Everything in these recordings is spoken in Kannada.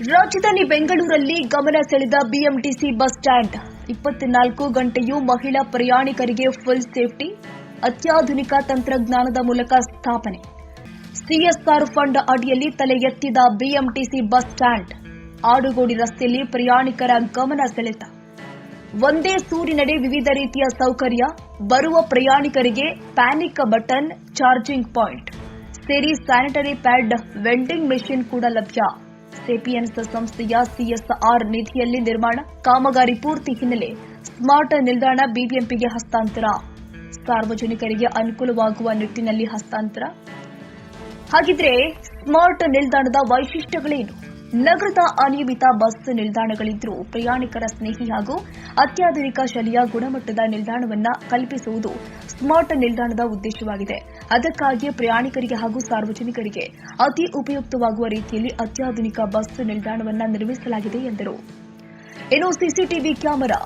ರಾಜಧಾನಿ ಬೆಂಗಳೂರಲ್ಲಿ ಗಮನ ಸೆಳೆದ ಬಿಎಂಟಿಸಿ ಬಸ್ ಸ್ಟ್ಯಾಂಡ್. ಇಪ್ಪತ್ನಾಲ್ಕು ಗಂಟೆಯೂ ಮಹಿಳಾ ಪ್ರಯಾಣಿಕರಿಗೆ ಫುಲ್ ಸೇಫ್ಟಿ ಅತ್ಯಾಧುನಿಕ ತಂತ್ರಜ್ಞಾನದ ಮೂಲಕ ಸ್ಥಾಪನೆ. ಸಿಎಸ್ಆರ್ ಫಂಡ್ ಅಡಿಯಲ್ಲಿ ತಲೆ ಎತ್ತಿದ ಬಿಎಂಟಿಸಿ ಬಸ್ ಸ್ಟ್ಯಾಂಡ್. ಆಡುಗೋಡಿ ರಸ್ತೆಯಲ್ಲಿ ಪ್ರಯಾಣಿಕರ ಗಮನ ಸೆಳೆತ. ಒಂದೇ ಸೂರಿನಡೆ ವಿವಿಧ ರೀತಿಯ ಸೌಕರ್ಯ, ಬರುವ ಪ್ರಯಾಣಿಕರಿಗೆ ಪ್ಯಾನಿಕ್ ಬಟನ್ ಚಾರ್ಜಿಂಗ್ ಪಾಯಿಂಟ್ ಸೇರಿ ಸ್ಯಾನಿಟರಿ ಪ್ಯಾಡ್ ವೆಂಡಿಂಗ್ ಮೆಷಿನ್ ಕೂಡ ಲಭ್ಯ. ಸೇಪಿಯನ್ಸ್ ಸಂಸ್ಥೆಯ ಸಿಎಸ್ಆರ್ ನಿಧಿಯಲ್ಲಿ ನಿರ್ಮಾಣ ಕಾಮಗಾರಿ ಪೂರ್ತಿ ಹಿನ್ನೆಲೆ ಸ್ಮಾರ್ಟ್ ನಿಲ್ದಾಣ ಬಿಬಿಎಂಪಿಗೆ ಹಸ್ತಾಂತರ. ಸಾರ್ವಜನಿಕರಿಗೆ ಅನುಕೂಲವಾಗುವ ನಿಟ್ಟಿನಲ್ಲಿ ಹಸ್ತಾಂತರ. ಹಾಗಿದ್ರೆ ಸ್ಮಾರ್ಟ್ ನಿಲ್ದಾಣದ ವೈಶಿಷ್ಟ್ಯಗಳೇನು? ನಗರದ ಅನಿಯಮಿತ ಬಸ್ ನಿಲ್ದಾಣಗಳಿದ್ದರೂ ಪ್ರಯಾಣಿಕರ ಸ್ನೇಹಿ ಹಾಗೂ ಅತ್ಯಾಧುನಿಕ ಶೈಲಿಯ ಗುಣಮಟ್ಟದ ನಿಲ್ದಾಣವನ್ನ ಕಲ್ಪಿಸುವುದು ಸ್ಮಾರ್ಟ್ ನಿಲ್ದಾಣದ ಉದ್ದೇಶವಾಗಿದೆ. ಅದಕ್ಕಾಗಿಯೇ ಪ್ರಯಾಣಿಕರಿಗೆ ಹಾಗೂ ಸಾರ್ವಜನಿಕರಿಗೆ ಅತಿ ಉಪಯುಕ್ತವಾಗುವ ರೀತಿಯಲ್ಲಿ ಅತ್ಯಾಧುನಿಕ ಬಸ್ ನಿಲ್ದಾಣವನ್ನು ನಿರ್ಮಿಸಲಾಗಿದೆ ಎಂದರು. ಇನ್ನು ಸಿಸಿಟಿವಿ ಕ್ಯಾಮೆರಾ.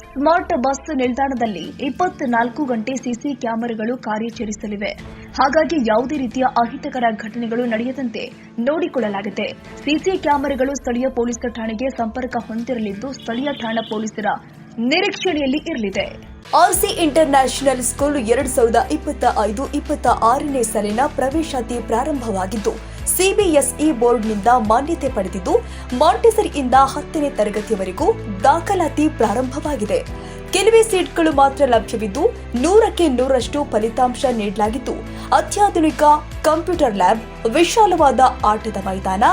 ಸ್ಮಾರ್ಟ್ ಬಸ್ ನಿಲ್ದಾಣದಲ್ಲಿ ಇಪ್ಪತ್ನಾಲ್ಕು ಗಂಟೆ ಸಿಸಿ ಕ್ಯಾಮೆರಾಗಳು ಕಾರ್ಯಾಚರಿಸಲಿವೆ. ಹಾಗಾಗಿ ಯಾವುದೇ ರೀತಿಯ ಅಹಿತಕರ ಘಟನೆಗಳು ನಡೆಯದಂತೆ ನೋಡಿಕೊಳ್ಳಲಾಗಿದೆ. ಸಿಸಿ ಕ್ಯಾಮೆರಾಗಳು ಸ್ಥಳೀಯ ಪೊಲೀಸ್ ಠಾಣೆಗೆ ಸಂಪರ್ಕ ಹೊಂದಿರಲಿದ್ದು, ಸ್ಥಳೀಯ ಠಾಣಾ ಪೊಲೀಸರ ನಿರೀಕ್ಷಣೆಯಲ್ಲಿ ಇರಲಿದೆ. ಆರ್ಸಿ ಇಂಟರ್ನ್ಯಾಷನಲ್ ಸ್ಕೂಲ್ ಎರಡ್ ಸಾವಿರದ ಇಪ್ಪತ್ತ ಐದು ಇಪ್ಪತ್ತ ಆರನೇ ಸಾಲಿನ ಪ್ರವೇಶಾತಿ ಪ್ರಾರಂಭವಾಗಿದ್ದು, ಸಿಬಿಎಸ್ಇ ಬೋರ್ಡ್ನಿಂದ ಮಾನ್ಯತೆ ಪಡೆದಿದ್ದು, ಮಾಂಟೆಸರಿಯಿಂದ ಹತ್ತನೇ ತರಗತಿಯವರೆಗೂ ದಾಖಲಾತಿ ಪ್ರಾರಂಭವಾಗಿದೆ. ಕೆಲವೇ ಸೀಟ್ಗಳು ಮಾತ್ರ ಲಭ್ಯವಿದ್ದು, ನೂರಕ್ಕೆ ನೂರಷ್ಟು ಫಲಿತಾಂಶ ನೀಡಲಾಗಿದ್ದು, ಅತ್ಯಾಧುನಿಕ ಕಂಪ್ಯೂಟರ್ ಲ್ಯಾಬ್, ವಿಶಾಲವಾದ ಆಟದ ಮೈದಾನ,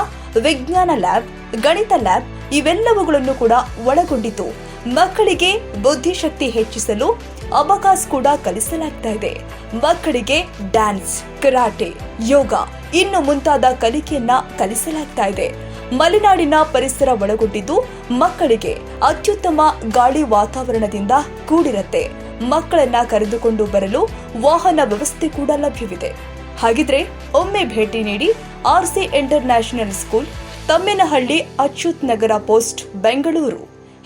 ವಿಜ್ಞಾನ ಲ್ಯಾಬ್, ಗಣಿತ ಲ್ಯಾಬ್ ಇವೆಲ್ಲವುಗಳನ್ನು ಕೂಡ ಒಳಗೊಂಡಿದ್ದು ಮಕ್ಕಳಿಗೆ ಬುದ್ಧಿಶಕ್ತಿ ಹೆಚ್ಚಿಸಲು ಅವಕಾಶ ಕೂಡ ಕಲಿಸಲಾಗ್ತಾ ಇದೆ. ಮಕ್ಕಳಿಗೆ ಡ್ಯಾನ್ಸ್, ಕರಾಟೆ, ಯೋಗ ಇನ್ನು ಮುಂತಾದ ಕಲಿಕೆಯನ್ನ ಕಲಿಸಲಾಗ್ತಾ ಇದೆ. ಮಲೆನಾಡಿನ ಪರಿಸರ ಒಳಗೊಂಡಿದ್ದು ಮಕ್ಕಳಿಗೆ ಅತ್ಯುತ್ತಮ ಗಾಳಿ ವಾತಾವರಣದಿಂದ ಕೂಡಿರತ್ತೆ. ಮಕ್ಕಳನ್ನ ಕರೆದುಕೊಂಡು ಬರಲು ವಾಹನ ವ್ಯವಸ್ಥೆ ಕೂಡ ಲಭ್ಯವಿದೆ. ಹಾಗಿದ್ರೆ ಒಮ್ಮೆ ಭೇಟಿ ನೀಡಿ RC international school Tammenahalli Achyut Nagar post, Bengaluru.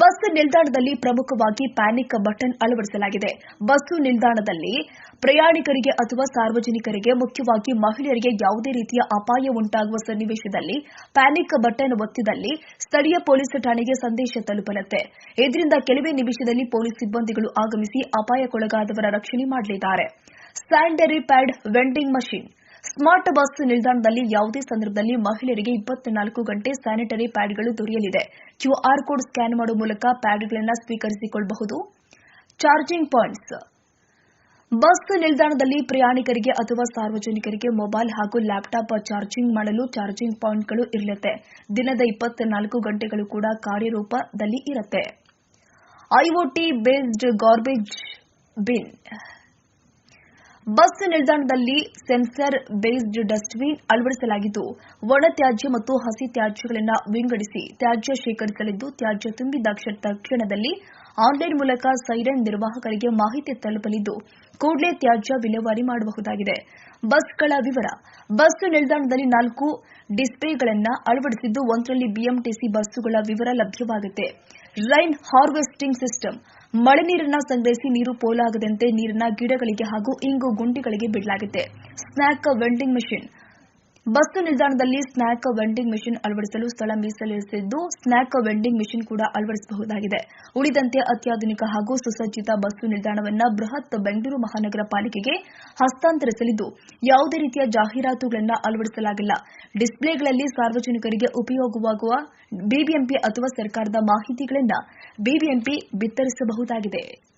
Bus ನಿಲ್ದಾಣದಲ್ಲಿ ಪ್ರಮುಖವಾಗಿ ಪ್ಯಾನಿಕ್ ಬಟನ್ ಅಳವಡಿಸಲಾಗಿದೆ. ಬಸ್ಸು ನಿಲ್ದಾಣದಲ್ಲಿ ಪ್ರಯಾಣಿಕರಿಗೆ ಅಥವಾ ಸಾರ್ವಜನಿಕರಿಗೆ ಮುಖ್ಯವಾಗಿ ಮಹಿಳೆಯರಿಗೆ ಯಾವುದೇ ರೀತಿಯ ಅಪಾಯ ಉಂಟಾಗುವ ಸನ್ನಿವೇಶದಲ್ಲಿ ಪ್ಯಾನಿಕ್ ಬಟನ್ ಒತ್ತಿದಲ್ಲಿ ಸ್ಥಳೀಯ ಪೊಲೀಸ್ ಠಾಣೆಗೆ ಸಂದೇಶ ತಲುಪಲತ್ತೆ ಇದರಿಂದ ಕೆಲವೇ ನಿಮಿಷದಲ್ಲಿ ಪೊಲೀಸ್ ಸಿಬ್ಬಂದಿಗಳು ಆಗಮಿಸಿ ಅಪಾಯಕ್ಕೊಳಗಾದವರ ರಕ್ಷಣೆ ಮಾಡಲಿದ್ದಾರೆ. Sanitary pad vending machine. Smart bus ನಿಲ್ದಾಣದಲ್ಲಿ ಯಾವುದೇ ಸಂದರ್ಭದಲ್ಲಿ ಮಹಿಳೆಯರಿಗೆ ಇಪ್ಪತ್ನಾಲ್ಕು ಗಂಟೆ ಸ್ಯಾನಿಟರಿ ಪ್ಯಾಡ್ಗಳು ದೊರೆಯಲಿದೆ. ಕ್ಯೂಆರ್ ಕೋಡ್ ಸ್ಕ್ಯಾನ್ ಮಾಡುವ ಮೂಲಕ ಪ್ಯಾಡ್ಗಳನ್ನು ಸ್ವೀಕರಿಸಿಕೊಳ್ಳಬಹುದು. Charging points. ಬಸ್ ನಿಲ್ದಾಣದಲ್ಲಿ ಪ್ರಯಾಣಿಕರಿಗೆ ಅಥವಾ ಸಾರ್ವಜನಿಕರಿಗೆ ಮೊಬೈಲ್ ಹಾಗೂ ಲ್ಯಾಪ್ಟಾಪ್ ಚಾರ್ಜಿಂಗ್ ಮಾಡಲು ಚಾರ್ಜಿಂಗ್ ಪಾಯಿಂಟ್ಗಳು ಇರಲಿದೆ. ದಿನದ ಇಪ್ಪತ್ನಾಲ್ಕು ಗಂಟೆಗಳು ಕೂಡ ಕಾರ್ಯರೂಪದಲ್ಲಿ ಇರುತ್ತೆ. IoT based garbage bin. Bus ನಿಲ್ದಾಣದಲ್ಲಿ ಸೆನ್ಸರ್, ಬೇಸ್ಡ್ ಡಸ್ಟ್ಬಿನ್ ಅಳವಡಿಸಲಾಗಿದ್ದು, ಒಣ ತ್ಯಾಜ್ಯ ಮತ್ತು ಹಸಿ ತ್ಯಾಜ್ಯಗಳನ್ನು ವಿಂಗಡಿಸಿ ತ್ಯಾಜ್ಯ ಶೇಖರಿಸಲಿದ್ದು, ತ್ಯಾಜ್ಯ ತುಂಬಿದ ಕ್ಷ- ತಕ್ಷಣದಲ್ಲಿ ಆನ್ಲೈನ್ ಮೂಲಕ ಸೈರನ್ ನಿರ್ವಾಹಕರಿಗೆ ಮಾಹಿತಿ ತಲುಪಲಿದ್ದು, ಕೂಡಲೇ ತ್ಯಾಜ್ಯ ವಿಲೇವಾರಿ ಮಾಡಬಹುದಾಗಿದೆ. ಬಸ್ಗಳ ವಿವರ. ಬಸ್ ನಿಲ್ದಾಣದಲ್ಲಿ ನಾಲ್ಕು ಡಿಸ್ಪ್ಲೇಗಳನ್ನು ಅಳವಡಿಸಿದ್ದು, ಒಂದರಲ್ಲಿ ಬಿಎಂಟಿಸಿ ಬಸ್ಸುಗಳ ವಿವರ ಲಭ್ಯವಾಗುತ್ತೆ. Rain harvesting system. ಮಳೆ ನೀರನ್ನ ಸಂಗ್ರಹಿಸಿ ನೀರು ಪೋಲಾಗದಂತೆ ನೀರನ್ನ ಗಿಡಗಳಿಗೆ ಹಾಗೂ ಇಂಗು ಗುಂಡಿಗಳಿಗೆ ಬಿಡಲಾಗಿದೆ. ಸ್ನ್ಯಾಕ್ ವೆಂಡಿಂಗ್ ಮೆಷಿನ್ ಬಸ್ ನಿಲ್ದಾಣದಲ್ಲಿ ಸ್ನ್ಯಾಕ್ ವೆಂಡಿಂಗ್ ಮಿಷಿನ್ ಅಳವಡಿಸಲು ಸ್ಥಳ ಮೀಸಲಿರಿಸಿದ್ದು, ಸ್ನ್ಯಾಕ್ ವೆಂಡಿಂಗ್ ಮಿಷಿನ್ ಕೂಡ ಅಳವಡಿಸಬಹುದಾಗಿದೆ. ಉಳಿದಂತೆ ಅತ್ಯಾಧುನಿಕ ಹಾಗೂ ಸುಸಜ್ಜಿತ ಬಸ್ಸು ನಿಲ್ದಾಣವನ್ನು ಬೃಹತ್ ಬೆಂಗಳೂರು ಮಹಾನಗರ ಪಾಲಿಕೆಗೆ ಹಸ್ತಾಂತರಿಸಲಿದ್ದು, ಯಾವುದೇ ರೀತಿಯ ಜಾಹೀರಾತುಗಳನ್ನು ಅಳವಡಿಸಲಾಗಿಲ್ಲ. ಡಿಸ್ಪ್ಲೇಗಳಲ್ಲಿ ಸಾರ್ವಜನಿಕರಿಗೆ ಉಪಯೋಗವಾಗುವ ಬಿಬಿಎಂಪಿ ಅಥವಾ ಸರ್ಕಾರದ ಮಾಹಿತಿಗಳನ್ನು ಬಿಬಿಎಂಪಿ ಬಿತ್ತರಿಸಬಹುದಾಗಿದೆ.